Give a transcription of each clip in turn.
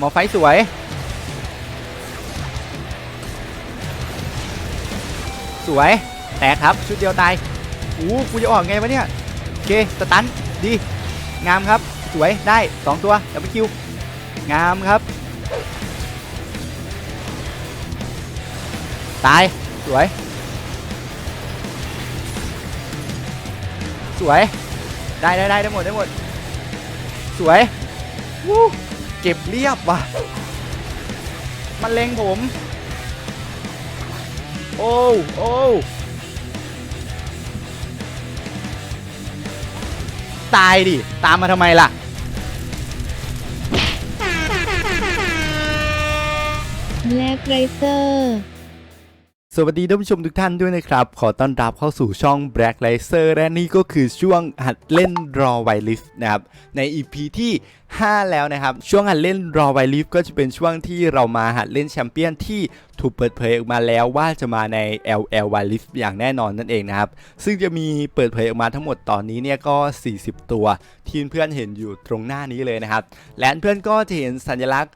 หมอไฟสวย สวย แตกครับ ชุดเดียวตายอู้กูจะออกไงวะเนี่ย โอเค สตัน ดี งามครับ สวย ได้ 2 ตัวดับเบิลคิว งามครับ ตาย สวย สวย ได้ได้ได้ได้หมดได้หมด สวย วู้ เก็บเรียบว่ะ มันเล็งผม โอ้โอ้ตายดิ ตามมาทำไมล่ะ แลกไรเซอร์ สวัสดีท่านผู้ชมทุกท่านด้วยนะครับ ขอต้อนรับเข้าสู่ช่อง Black Laser และนี่ก็คือช่วงหัดเล่น Raw w i l i f นะครับใน EP ที่ 5 แล้วนะครับ ช่วงหัดเล่น Raw w i l i f ก็จะเป็นช่วงที่เรามาหัดเล่นแชมเปี้ยนที่ถูกเปิดเผยออกมาแล้วว่าจะมาใน LL w i l i f อย่างแน่นอนนั่นเองนะครับ ซึ่งจะมีเปิดเผยออกมาทั้งหมดตอนนี้เนี่ยก็ 40 ตัว ที่เพื่อนเห็นอยู่ตรงหน้านี้เลยนะครับ และเพื่อนก็จะเห็นสัญลักษณ์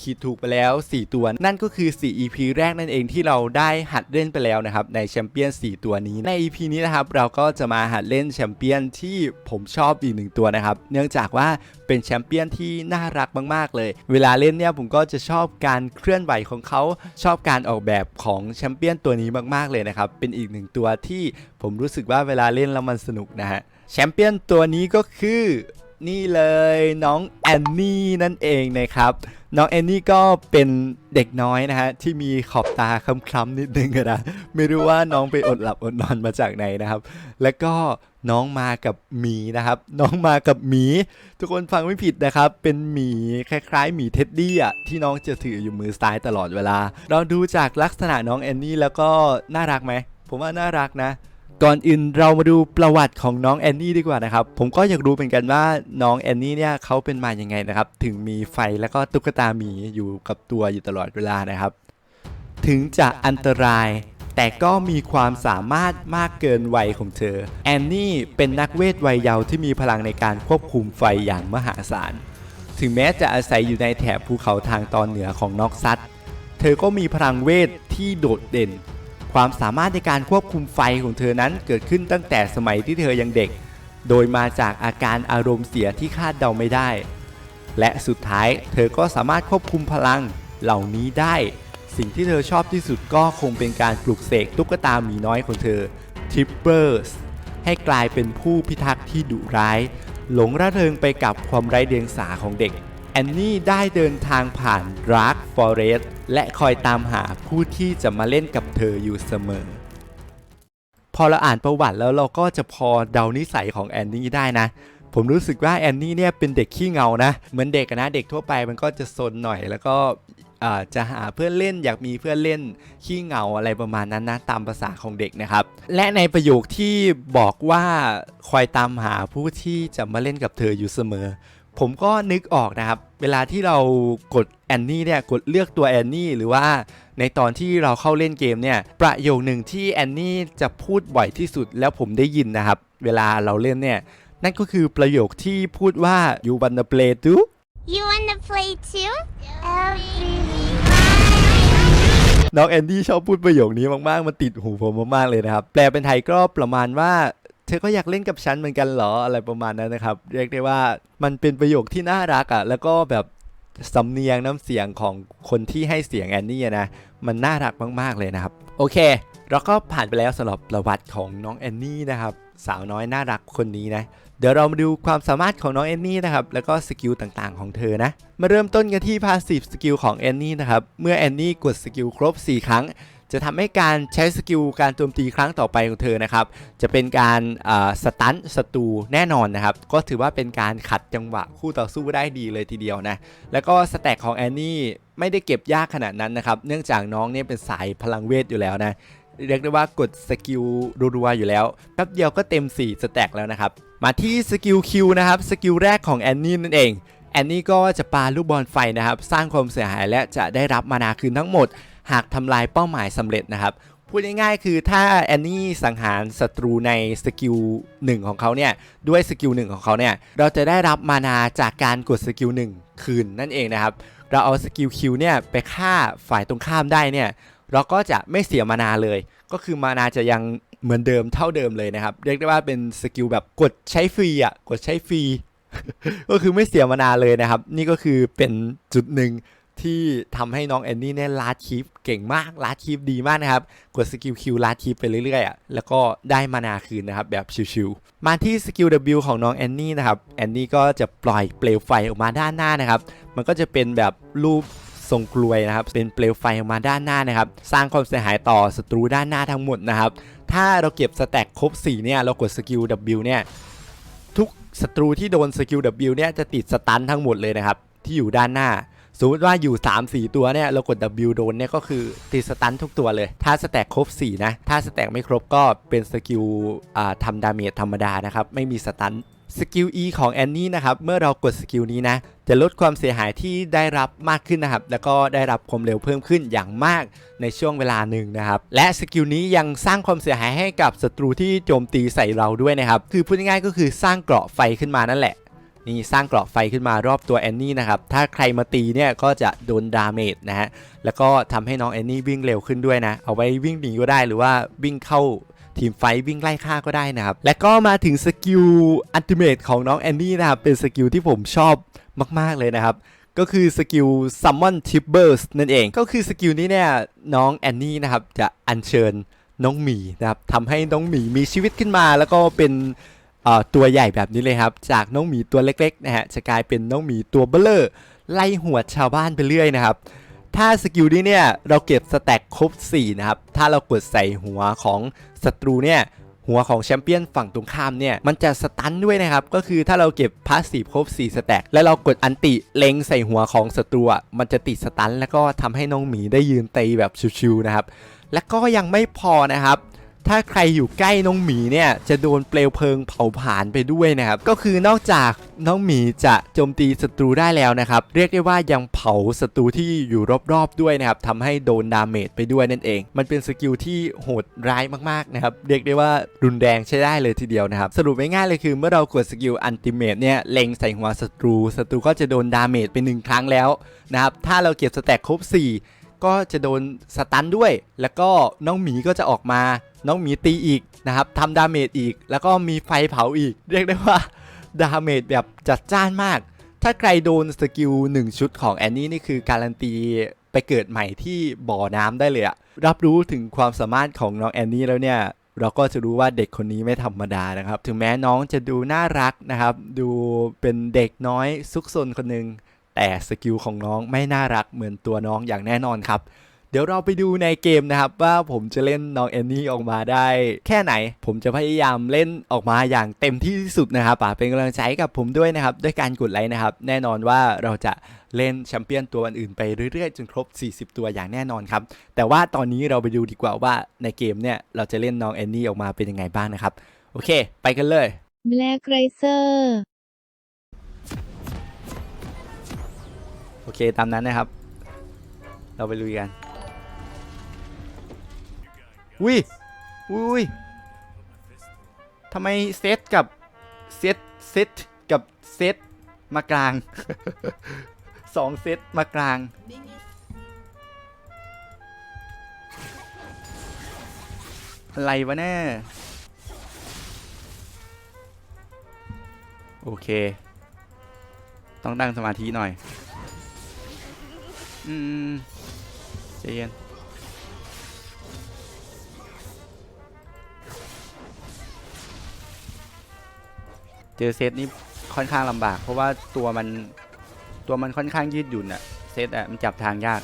ขีดถูกไปแล้ว 4 ตัว นั่นก็คือ 4 EP แรกนั่นเองที่เราได้หัดเล่นไปแล้วนะครับในแชมเปี้ยน 4 ตัวนี้ ใน EP นี้นะครับเราก็จะมาหัดเล่นแชมเปี้ยนที่ผมชอบอีกหนึ่งตัวนะครับ เนื่องจากว่าเป็นแชมเปี้ยนที่น่ารักมากๆ เลย เวลาเล่นเนี่ยผมก็จะชอบการเคลื่อนไหวของเขาชอบการออกแบบของแชมเปี้ยนตัวนี้มากๆเลยนะครับเป็นอีกหนึ่งตัวที่ผมรู้สึกว่าเวลาเล่นแล้วมันสนุกนะฮะแชมเปี้ยนตัวนี้ก็คือนี่เลยน้องแอนนี่นั่นเองนะครับ น้องแอนนี่ก็เป็นเด็กน้อยนะฮะที่มีขอบตาคล้ำๆนิดนึงนะไม่รู้ว่าน้องไปอดหลับอดนอนมาจากไหนนะครับ แล้วก็น้องมากับหมีนะครับ น้องมากับหมี ทุกคนฟังไม่ผิดนะครับ เป็นหมีคล้ายๆหมีเท็ดดี้อะที่น้องจะถืออยู่มือซ้ายตลอดเวลา เราดูจากลักษณะน้องแอนนี่แล้วก็น่ารักไหมผมว่าน่ารักนะ ก่อนอื่นเรามาดูประวัติของน้องแอนนี่ดีกว่านะครับ ผมก็อยากรู้เหมือนกันว่าน้องแอนนี่เนี่ยเขาเป็นมาอย่างไงนะครับ ถึงมีไฟแล้วก็ตุ๊กตาหมีอยู่กับตัวอยู่ตลอดเวลานะครับ ถึงจะอันตราย แต่ก็มีความสามารถมากเกินวัยของเธอ แอนนี่เป็นนักเวทวัยเยาว์ที่มีพลังในการควบคุมไฟอย่างมหาศาล ถึงแม้จะอาศัยอยู่ในแถบภูเขาทางตอนเหนือของนอกซัดเธอก็มีพลังเวทที่โดดเด่น ความสามารถในการควบคุมไฟของเธอนั้นเกิดขึ้นตั้งแต่สมัยที่เธอยังเด็ก โดยมาจากอาการอารมณ์เสียที่คาดเดาไม่ได้ และสุดท้ายเธอก็สามารถควบคุมพลังเหล่านี้ได้ สิ่งที่เธอชอบที่สุดก็คงเป็นการปลุกเสกตุ๊กตาหมีน้อยของเธอทิปเปอร์สให้กลายเป็นผู้พิทักษ์ที่ดุร้าย หลงระเริงไปกับความไร้เดียงสาของเด็ก แอนนี่ได้เดินทางผ่านรักฟอเรสต์และคอยตามหาผู้ที่จะมาเล่นกับเธออยู่เสมอ พอเราอ่านประวัติแล้วเราก็จะพอเดานิสัยของแอนนี่ได้นะ ผมรู้สึกว่าแอนนี่เนี่ยเป็นเด็กขี้เงานะ เหมือนเด็กนะเด็กทั่วไปมันก็จะซนหน่อยแล้วก็จะหาเพื่อนเล่นอยากมีเพื่อนเล่นขี้เหงาอะไรประมาณนั้นนะตามภาษาของเด็กนะครับ และในประโยคที่บอกว่าคอยตามหาผู้ที่จะมาเล่นกับเธออยู่เสมอ ผมก็นึกออกนะครับ เวลาที่เรากดแอนนี่เนี่ยกดเลือกตัวแอนนี่หรือว่าในตอนที่เราเข้าเล่นเกมเนี่ยประโยคหนึ่งที่แอนนี่จะพูดบ่อยที่สุดแล้วผมได้ยินนะครับ เวลาเราเล่นเนี่ยนั่นก็คือประโยคที่พูดว่า you wanna play too You wanna play too? Every น้องแอนดี้ชอบพูดประโยคนี้มาก ๆ มันติดหูผมมาก ๆ เลยนะครับ แปลเป็นไทยก็ประมาณว่า เธอก็อยากเล่นกับฉันเหมือนกันเหรออะไรประมาณนั้นนะครับ เรียกได้ว่ามันเป็นประโยคที่น่ารักอะ่ะแล้วก็แบบสำเนียงน้ำเสียงของคนที่ให้เสียงแอนนี่นะมันน่ารักมาก ๆ เลยนะครับ โอเค เราก็ผ่านไปแล้วสำหรับประวัติของน้องแอนนี่นะครับ สาวน้อยน่ารักคนนี้นะ เดี๋ยวเรามาดูความสามารถของน้องแอนนี่นะครับ แล้วก็สกิลต่างๆของเธอนะ มาเริ่มต้นกันที่พาสซีฟสกิลของแอนนี่นะครับ เมื่อแอนนี่กดสกิลครบ 4 ครั้ง จะทำให้การใช้สกิลการโจมตีครั้งต่อไปของเธอนะครับ จะเป็นการสตันศัตรูแน่นอนนะครับ ก็ถือว่าเป็นการขัดจังหวะคู่ต่อสู้ได้ดีเลยทีเดียวนะ แล้วก็สแต็กของแอนนี่ไม่ได้เก็บยากขนาดนั้นนะครับ เนื่องจากน้องเนี่ยเป็นสายพลังเวทอยู่แล้วนะ เรียกได้ว่ากดสกิลรัวๆอยู่แล้ว แป๊บเดียวก็เต็ม 4 สแต็กแล้วนะครับ มาที่สกิลคิวนะครับ สกิลแรกของแอนนี่นั่นเองแอนนี่ก็จะปาลูกบอลไฟนะครับ สร้างความเสียหายและจะได้รับมานาคืนทั้งหมด หากทำลายเป้าหมายสำเร็จนะครับ พูดง่ายๆคือถ้าแอนนี่สังหารศัตรูในสกิล1ของเขาเนี่ยด้วยสกิล1ของเขาเนี่ยเราจะได้รับมานาจากการกดสกิล1คืนนั่นเองนะครับ เราเอาสกิลคิวเนี่ยไปฆ่าฝ่ายตรงข้ามได้เนี่ยเราก็จะไม่เสียมานาเลย ก็คือมานาจะยังเหมือนเดิมเท่าเดิมเลยนะครับ เรียกได้ว่าเป็นสกิลแบบกดใช้ฟรีอะกดใช้ฟรีก็คือไม่เสียมานาเลยนะครับ นี่ก็คือเป็นจุดหนึ่ง ที่ทำให้น้องแอนนี่เนี่ยลาดคีฟเก่งมากลาดคีฟดีมากนะครับ กดสกิลคิวลาดคีฟไปเรื่อยๆอะแล้วก็ได้มานาคืนนะครับแบบชิวๆมาที่สกิล W ของน้องแอนนี่นะครับแอนนี่ก็จะปล่อยเปลวไฟออกมาด้านหน้านะครับ มันก็จะเป็นแบบรูปทรงกลวยนะครับ เป็นเปลวไฟออกมาด้านหน้านะครับ สร้างความเสียหายต่อศัตรูด้านหน้าทั้งหมดนะครับ ถ้าเราเก็บสแต็กครบ4เนี่ยเรากดสกิล W เนี่ยทุกศัตรูที่โดนสกิล W เนี่ยจะติดสตันทั้งหมดเลยนะครับที่อยู่ด้านหน้า สมมติว่าอยู่ 3 4 ตัวเนี่ยเรากด W โดนเนี่ยก็คือติดสตันทุกตัวเลย ถ้าสแต็กครบ 4 นะ ถ้าสแต็กไม่ครบก็เป็นสกิลอ่าทำดาเมจธรรมดานะครับ ไม่มีสตันสกิล E ของแอนนี่นะครับ เมื่อเรากดสกิลนี้นะ จะลดความเสียหายที่ได้รับมากขึ้นนะครับ แล้วก็ได้รับความเร็วเพิ่มขึ้นอย่างมากในช่วงเวลาหนึ่งนะครับ และสกิลนี้ยังสร้างความเสียหายให้กับศัตรูที่โจมตีใส่เราด้วยนะครับ คือพูดง่ายๆก็คือสร้างเกราะไฟขึ้นมานั่นแหละ นี่สร้างกราะไฟขึ้นมารอบตัวแอนนี่นะครับ ถ้าใครมาตีเนี่ยก็จะโดนดาเมจนะฮะ แล้วก็ทำให้น้องแอนนี่วิ่งเร็วขึ้นด้วยนะ เอาไว้วิ่งหนีก็ได้หรือว่าวิ่งเข้าทีมไฟวิ่งไล่ฆ่าก็ได้นะครับ และก็มาถึงสกิลอัลติเมทของน้องแอนนี่นะครับ เป็นสกิลที่ผมชอบมาก ๆ เลยนะครับก็คือสกิล Summon Tibbers นั่นเอง ก็คือสกิลนี้เนี่ยน้องแอนนี่นะครับจะอัญเชิญน้องหมีนะครับทำให้น้องหมีมีชีวิตขึ้นมา แล้วก็เป็น ตัวใหญ่แบบนี้เลยครับ จากน้องหมีตัวเล็กๆนะฮะจะกลายเป็นน้องหมีตัวเบลเลอร์ไล่หัวชาวบ้านไปเรื่อยนะครับ ถ้าสกิลนี้เนี่ยเราเก็บสแต็กครบ4นะครับ ถ้าเรากดใส่หัวของศัตรูเนี่ยหัวของแชมเปี้ยนฝั่งตรงข้ามเนี่ยมันจะสตันด้วยนะครับ ก็คือถ้าเราเก็บพาสซีฟครบ 4 สแต็กแล้วเรากดอันติเล็งใส่หัวของศัตรูมันจะติดสตันแล้วก็ทำให้น้องหมีได้ยืนตีแบบชิวๆนะครับ และก็ยังไม่พอนะครับ ถ้าใครอยู่ใกล้น้องหมีเนี่ยจะโดนเปลวเพลิงเผาผลาญไปด้วยนะครับ ก็คือนอกจากน้องหมีจะโจมตีศัตรูได้แล้วนะครับ เรียกได้ว่ายังเผาศัตรูที่อยู่รอบๆด้วยนะครับทำให้โดนดาเมจไปด้วยนั่นเอง มันเป็นสกิลที่โหดร้ายมากๆนะครับ เรียกได้ว่ารุนแรงใช้ได้เลยทีเดียวนะครับ สรุปง่ายๆเลยคือเมื่อเรากดสกิลอันติเมตเนี่ยเล็งใส่หัวศัตรูศัตรูก็จะโดนดาเมจไปหนึ่งครั้งแล้วนะครับถ้าเราเก็บสแต็กครบ4 ก็จะโดนสตันด้วย แล้วก็น้องหมีก็จะออกมา น้องหมีตีอีกนะครับทำดาเมจอีก แล้วก็มีไฟเผาอีก เรียกได้ว่าดาเมจแบบจัดจ้านมาก ถ้าใครโดนสกิล1 ชุดของแอนนี่นี่คือการันตีไปเกิดใหม่ที่บ่อน้ำได้เลยอะรับรู้ถึงความสามารถของน้องแอนนี่แล้วเนี่ยเราก็จะรู้ว่าเด็กคนนี้ไม่ธรรมดานะครับ ถึงแม้น้องจะดูน่ารักนะครับ ดูเป็นเด็กน้อยซุกซนคนหนึ่ง แต่สกิลของน้องไม่น่ารักเหมือนตัวน้องอย่างแน่นอนครับ เดี๋ยวเราไปดูในเกมนะครับ ว่าผมจะเล่นน้องแอนนี่ออกมาได้ แค่ไหนผมจะพยายามเล่นออกมาอย่างเต็มที่ที่สุดนะครับป่าเป็นกำลังใจกับผมด้วยนะครับ ด้วยการกดไลค์นะครับ แน่นอนว่าเราจะเล่นแชมเปี้ยนตัวอื่นๆไปเรื่อยๆ จนครบ 40 ตัวอย่างแน่นอนครับ แต่ว่าตอนนี้เราไปดูดีกว่าว่าในเกมเนี่ยเราจะเล่นน้องแอนนี่ออกมาเป็นยังไงบ้างนะครับ โอเค ไปกันเลย Black Racer โอเคตามนั้นนะครับ เราไปลุยกันอุ้ยอุ้ยทำไมเซตกับเซตเซตกับเซตมากลางสองเซตมากลางอะไรวะแน่โอเค ต้องตั้งสมาธิหน่อย อืมใจเย็นเจอเซตนี้ค่อนข้างลำบาก เพราะว่าตัวมันตัวมันค่อนข้างยืดหยุ่นอะเซตอะมันจับทางยาก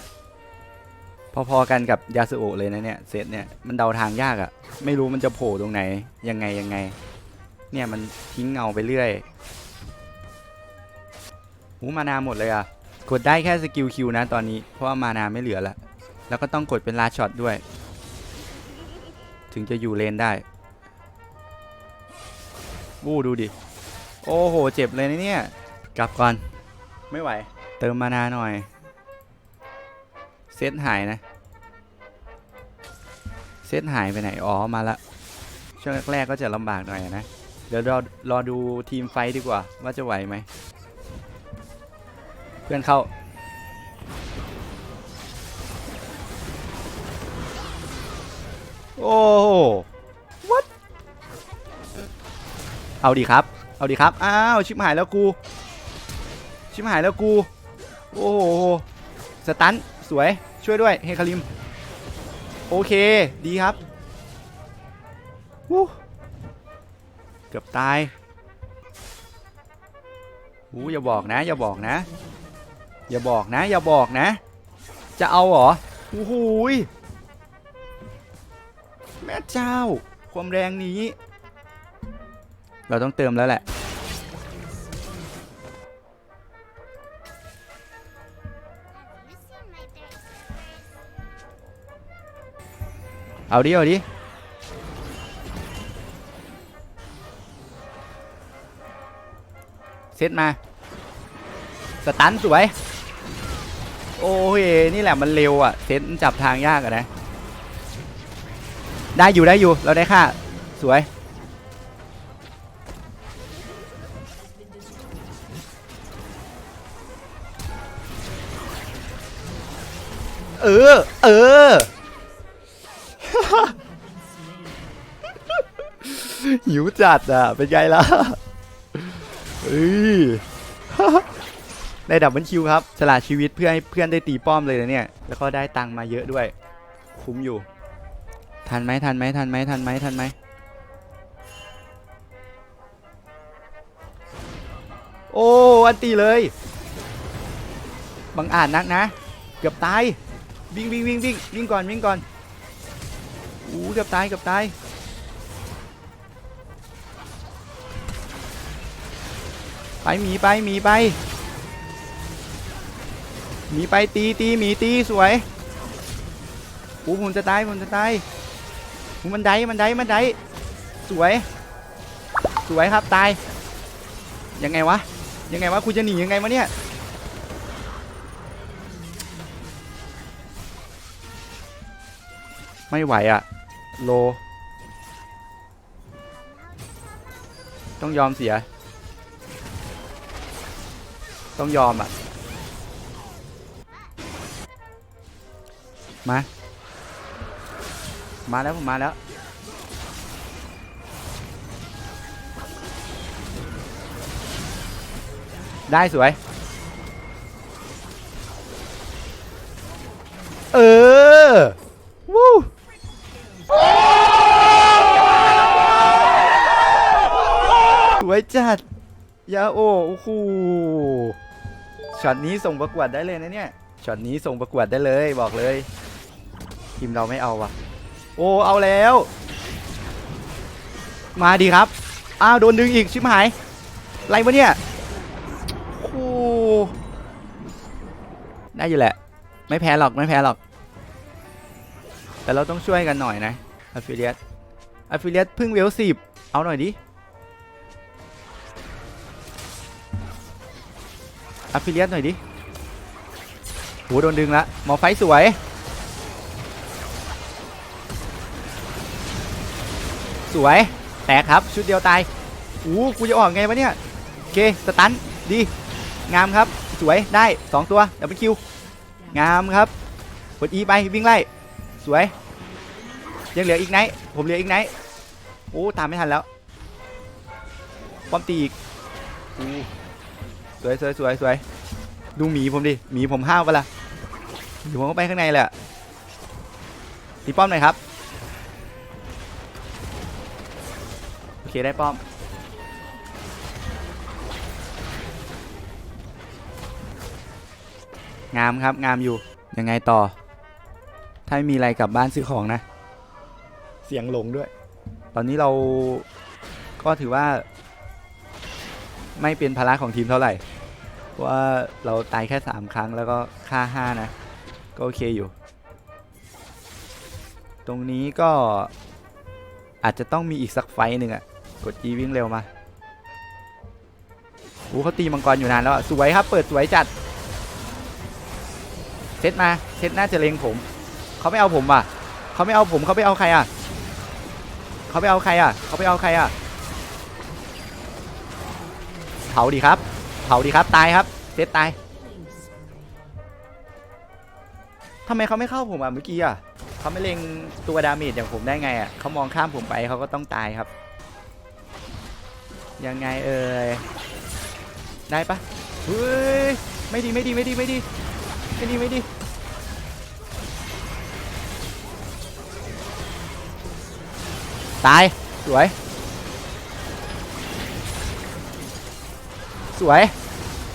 พอๆกันกับยาสุโอะเลยนะเนี่ยเซตเนี่ยมันเดาทางยากอะไม่รู้มันจะโผล่ตรงไหนยังไงยังไง เนี่ยมันทิ้งเงาไปเรื่อยหูมานาหมดเลยอะ กดได้แค่สกิลคิวนะตอนนี้ เพราะว่ามานาไม่เหลือแล้วแล้วก็ต้องกดเป็นลาช็อตด้วย ถึงจะอยู่เลนได้วู้ดูดิ โอ้โห เจ็บเลยนะเนี่ย กลับก่อน ไม่ไหว เติมมานาหน่อย เซตหายนะ เซตหายไปไหน อ๋อ มาละ ช่วงแรกๆก็จะลำบากหน่อยนะ เดี๋ยวรอรอดูทีมไฟท์ดีกว่า ว่าจะไหวไหมเพื่อนเข้าโอ้โห what เอาดีครับ เอาดีครับ อ้าว ชิบหายแล้วกู ชิบหายแล้วกู โอ้โห สตัน สวย ช่วยด้วย เฮคาริม โอเค ดีครับวู้เกือบตายอู้อย่าบอกนะ อย่าบอกนะ อย่าบอกนะ อย่าบอกนะ จะเอาเหรอโอ้โหแม่เจ้า ความแรงนี้ เราต้องเติมแล้วแหละเอาดิ เอาดิ เซตมา สตันสวย โอ้ยนี่แหละมันเร็วอะเซนจับทางยากอะนะ ได้อยู่ได้อยู่เราได้ค่าสวยเออ เออ หิวจัดอะ เป็นไงล่ะเอ้ย ได้ดับเบิลคิวครับสละชีวิตเพื่อให้เพื่อนได้ตีป้อมเลยนะเนี่ย แล้วก็ได้ตังค์มาเยอะด้วย คุ้มอยู่ ทันไหมทันไหมทันไหมทันไหมทันไหมโอ้อันตีเลย บังอาจนักนะ เกือบตาย วิ่งวิ่งวิ่งวิ่งวิ่งก่อนวิ่งก่อนอู้เกือบตายเกือบตายไปหมีไปหมีไป หมีไปตีตีหมีตีสวยอู้ผมจะตายผมจะตายมันได้มันได้มันได้สวย สวยครับตาย ยังไงวะ ยังไงวะคุณจะหนียังไงวะเนี่ยไม่ไหวอะโล ต้องยอมเสีย ต้องยอมอะ มา มาแล้วผมมาแล้ว ได้สวย เออ วู้สวยจัด ยาโอโอ้โหช็อตนี้ส่งประกวดได้เลยนะเนี่ย ช็อตนี้ส่งประกวดได้เลยบอกเลย ทีมเราไม่เอาว่ะ โอ้เอาแล้ว มาดีครับ อ้าวโดนดึงอีกชิบหายไรวะเนี่ยโอ้ได้อยู่แหละ ไม่แพ้หรอกไม่แพ้หรอก แต่เราต้องช่วยกันหน่อยนะอ f ฟิเลียตอ f ฟิเลียตพิ่งเวลสิบเอาหน่อยดิอ f ฟิเลียตหน่อยดิโหโดนดึงละหมอไฟสวย สวย แตกครับ ชุดเดียวตายอู้กูจะออกไงวะเนี่ย โอเค สตัน ดี งามครับ สวย ได้ 2 ตัวดับเบิลคิว งามครับ กด E ไปวิ่งไล่ สวย ยังเหลืออีกไนท์ผมเหลืออีกไนท์โอ้ ตามไม่ทันแล้ว ป้อมตีอีกอสวยสวยสวยสวยดูหมีผมดิ หมีผมห้าวปะล่ะหมีผมก็ไปข้างในแหละตีป้อมหน่อยครับ เคได้ป้อม งามครับงามอยู่ ยังไงต่อ ถ้าไม่มีอะไรกลับบ้านซื้อของนะ เสียงหลงด้วย ตอนนี้เราก็ถือว่า ไม่เป็นภาระของทีมเท่าไหร่เพราะว่าเราตายแค่ 3 ครั้งแล้วก็ค่า 5 นะ ก็โอเคอยู่ ตรงนี้ก็อาจจะต้องมีอีกสักไฟหนึ่งอะ กด E วิ่งเร็วมาโอ้เขาตีมังกรอยู่นานแล้วสวยครับ เปิดสวยจัด เซตมา เซตน่าจะเลงผม เขาไม่เอาผมว่ะ เขาไม่เอาผมเขาไปเอาใครอะ เขาไปเอาใครอะ เขาไปเอาใครอะ เผาดีครับ เผาดีครับ ตายครับ เซตตายทำไมเขาไม่เข้าผมอะเมื่อกี้อะเขาไม่เล็งตัวดาเมจอย่างผมได้ไงอะเขามองข้ามผมไปเขาก็ต้องตายครับ ยังไงเอ่ยได้ปะเฮ้ยไม่ดีไม่ดีไม่ดีไม่ดีไม่ดีไม่ดีตายสวย สวย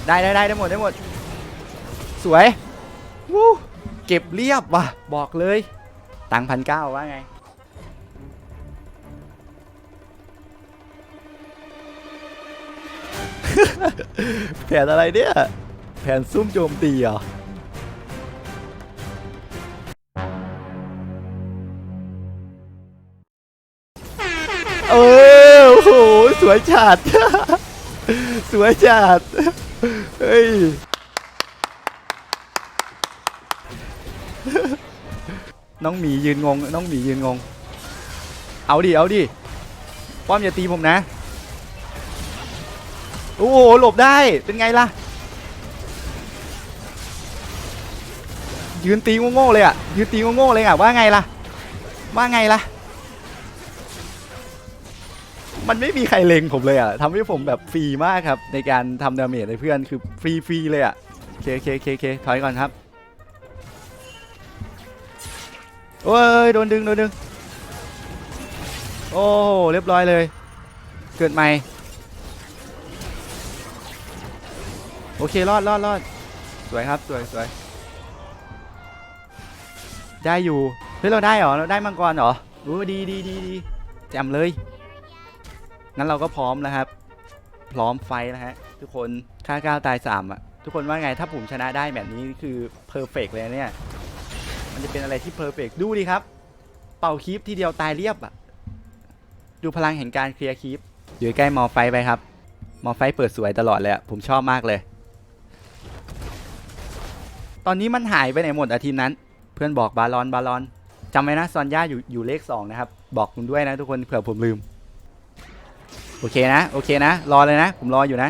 ได้ได้ได้ได้หมดได้หมด สวยวู้เก็บเรียบว่ะบอกเลย ตังพันเก้าว่าไง แผนอะไรเนี่ย แผนซุ่มโจมตีเหรอเออโอ้โห สวยจัด สวยจัด เฮ้ย น้องหมียืนงง น้องหมียืนงง เอาดิ เอาดิ ป้อมอย่าตีผมนะ โอ้โหหลบได้เป็นไงล่ะ ยืนตีโง่ๆเลยอะยืนตีโง่ๆเลยอะว่าไงล่ะ ว่าไงล่ะ มันไม่มีใครเล็งผมเลยอะทำให้ผมแบบฟรีมากครับ ในการทำดาเมจให้เพื่อนคือฟรีฟรีๆเลยอะโอเคโอเคโอเคเคถอยก่อนครับโอ้ยโดนดึงโดนดึงโอ้เรียบร้อยเลย เกิดใหม่ โอเครอดรอดรอดสวยครับสวยสวยได้อยู่เฮ้ยเราได้เหรอเราได้มังกรเหรอโอ้ดีดีดีดีแจำเลยงั้นเราก็พร้อมแล้วครับ พร้อมไฟนะฮะทุกคนค่าก้าวตายสามอะทุกคนว่าไงถ้าผมชนะได้แบบนี้คือเพอร์เฟกเลยเนี่ยมันจะเป็นอะไรที่เพอร์เฟกดูดิครับ เป่าคีปทีเดียวตายเรียบอะดูพลังแห่งการเคลียร์คีปอยู่ใกล้มอไฟไปครับมอไฟเปิดสวยตลอดเลยอะผมชอบมากเลย ตอนนี้มันหายไปไหนหมดอาทีมนั้น เพื่อนบอกบาลอนบาลอนจำไว้นะซอนย่าอยู่อยู่เลขสองนะครับ บอกคุณด้วยนะทุกคนเผื่อผมลืม โอเคนะ โอเคนะ รอเลยนะ ผมรออยู่นะ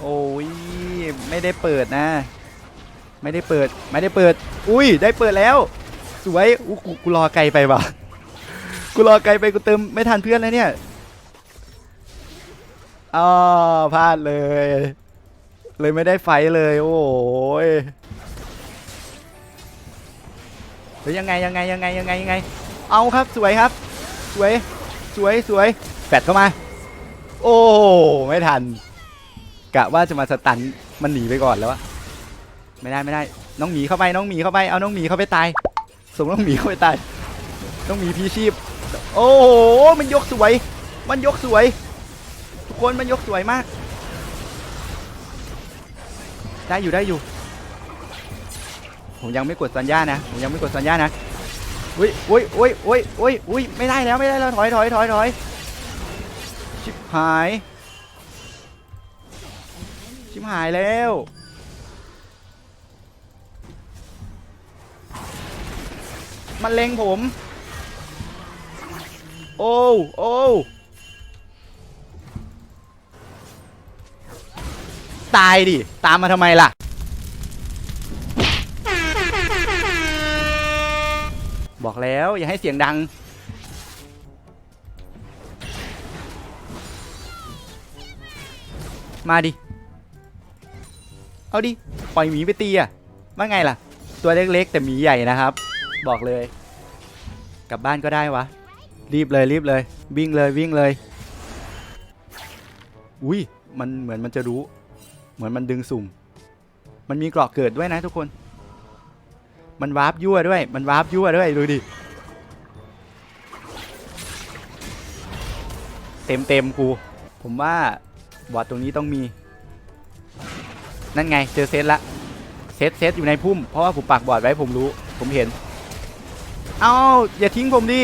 โอ้ยไม่ได้เปิดนะ ไม่ได้เปิดไม่ได้เปิด อุ้ยได้เปิดแล้ว สวยอู้กูกูรอไกลไปว่ะกูรอไกลไปกูเติมไม่ทันเพื่อนแล้วเนี่ยอ๋อพลาดเลย เลยไม่ได้ไฟเลย โอ้ย เฮ้ยยังไงยังไงยังไงยังไงยังไง เอาครับสวยครับ สวยสวยสวยแฟดเข้ามา โอ้ไม่ทันกะว่าจะมาสตันมันหนีไปก่อนแล้วอะไม่ได้ไม่ได้ น้องหมีเข้าไปน้องหมีเข้าไปเอาน้องหมีเข้าไปตายส่งน้องหมีเข้าไปตายน้องหมีพีชีพ โอ้โหมันยกสวย มันยกสวย ทุกคนมันยกสวยมาก ได้อยู่ได้อยู่ ผมยังไม่กดสัญญานะผมยังไม่กดสัญญานะอุ้ยอุ้ยอุ้ยอุ้ยอุ้ยอุ้ยไม่ได้แล้วไม่ได้แล้วถอยถอยถอยถอยชิบหาย ชิบหายแล้วมันเล็งผม โอ้โอ้ตายดิ ตามมาทำไมล่ะ บอกแล้วอย่าให้เสียงดัง มาดิ เอาดิ ปล่อยหมีไปตีอะว่าไงล่ะ ตัวเล็กๆ แต่หมีใหญ่นะครับ บอกเลย กลับบ้านก็ได้วะ รีบเลยรีบเลย วิ่งเลยวิ่งเลย อุ้ยมันเหมือนมันจะรู้ เหมือนมันดึงสุ่ม มันมีกราะเกิดด้วยนะทุกคน มันวาร์ปยั่วด้วย มันวาร์ปยั่วด้วย ดูดิ เต็มเต็มครู ผมว่าบอดตรงนี้ต้องมี นั่นไง เจอเซตละ เซตเซตอยู่ในพุ่ม เพราะว่าผมปักบอดไว้ผมรู้ ผมเห็น เอาอย่าทิ้งผมดิ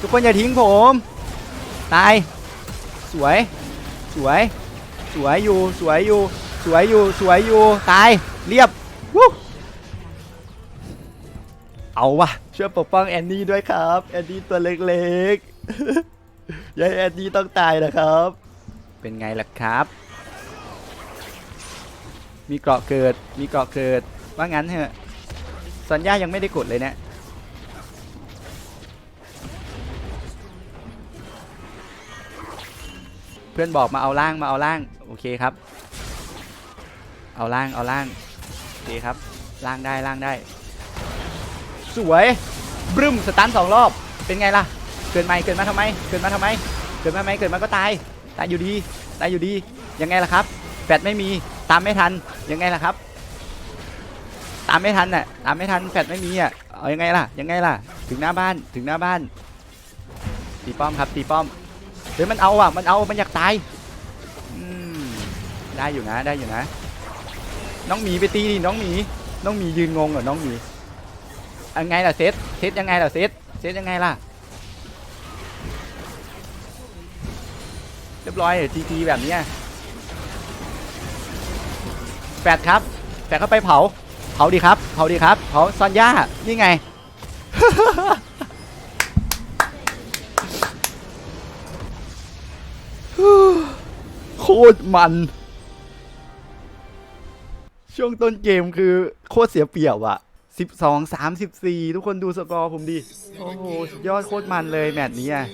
ทุกคนอย่าทิ้งผม ตาย สวย สวย สวยอยู่ สวยอยู่ สวยอยู่สวยอยู่ตายเรียบวู้เอาวะช่วยปกป้องแอนนี่ด้วยครับแอนนี่ตัวเล็กๆอย่าให้แอนนี่ต้องตายนะครับ เป็นไงล่ะครับ มีเกราะเกิดมีเกราะเกิดว่างั้นเถอะสัญญายังไม่ได้กดเลยเนี่ยเพื่อนบอกมาเอาล่างมาเอาล่าง โอเคครับ เอาล่างเอาล่างโอเครับล่างได้ล่างได้ สวยบรึมสตันสองรอบเป็นไงล่ะ เกินไหมเกินมาทำไม เกินมาทำไม เกินมาทำไมเกินมาก็ตายตายอยู่ดีตายอยู่ดียังไงล่ะครับแฟดไม่มีตามไม่ทันยังไงล่ะครับ ตามไม่ทันน่ะตามไม่ทันแฟดไม่มีอะเอายังไงล่ะยังไงล่ะ ถึงหน้าบ้านถึงหน้าบ้านตีป้อมครับตีป้อมเฮ้ยมันเอาอะมันเอามันอยากตายอืมได้อยู่นะได้อยู่นะ น้องหมีไปตีดิน้องหมีน้องหมียืนงงเหรอน้องหมียังไงล่ะเซตเซตยังไงล่ะเซตเซตยังไงล่ะ เรียบร้อยทีทีแบบนี้แฟดครับแฟดเข้าไปเผา เผาดีครับ เผาดีครับ เผาซอนย่านี่ไง โคตรมัน ช่วงต้นเกมคือโคตรเสียเปรียบอะ12 34 ทุกคนดูสกอร์ผมดิ โอ้โหสุดยอดโคตรมันเลยแมตช์นี้อะ